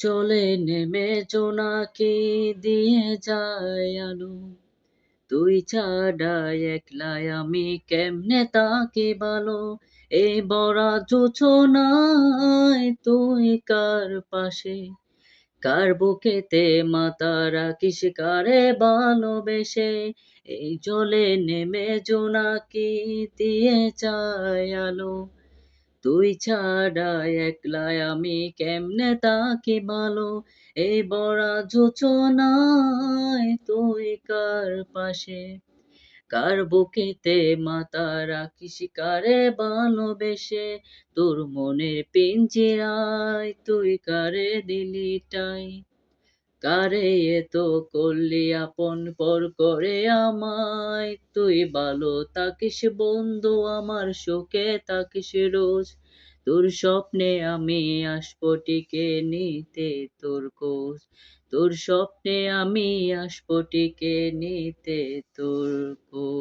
চলে নেমে জোনাকে দিয়ে যায় আলো। তুই ছাড়া একলাই আমি কেমনে তাকে ভালো এই বড়া জোছনায় তুই কার পাশে? কার বুকেতে মাতা রাখিস, কারে ভালোবেসে? এই জলে নেমে জোনাকি দিয়ে চায় আলো। তুই ছাড়া একলাই আমি কেমনে তাকে ভালো এই বড়া জোছনায় তুই কার পাশে? কার বুকেতে মাতা রাখিস, কারে ভালোবেসে? তোর মনের পিঞ্জিরায় তুই কারে দিলি টাই কারে তো করলি আপন পর করে আমায়? তুই ভালো তাকিস বন্ধু, আমার সুখে তাকিস রোজ। তোর স্বপ্নে আমি আসব টিকে নিতে তোর কোষ তোর স্বপ্নে আমি আসব টিকে নিতে তোর কোষ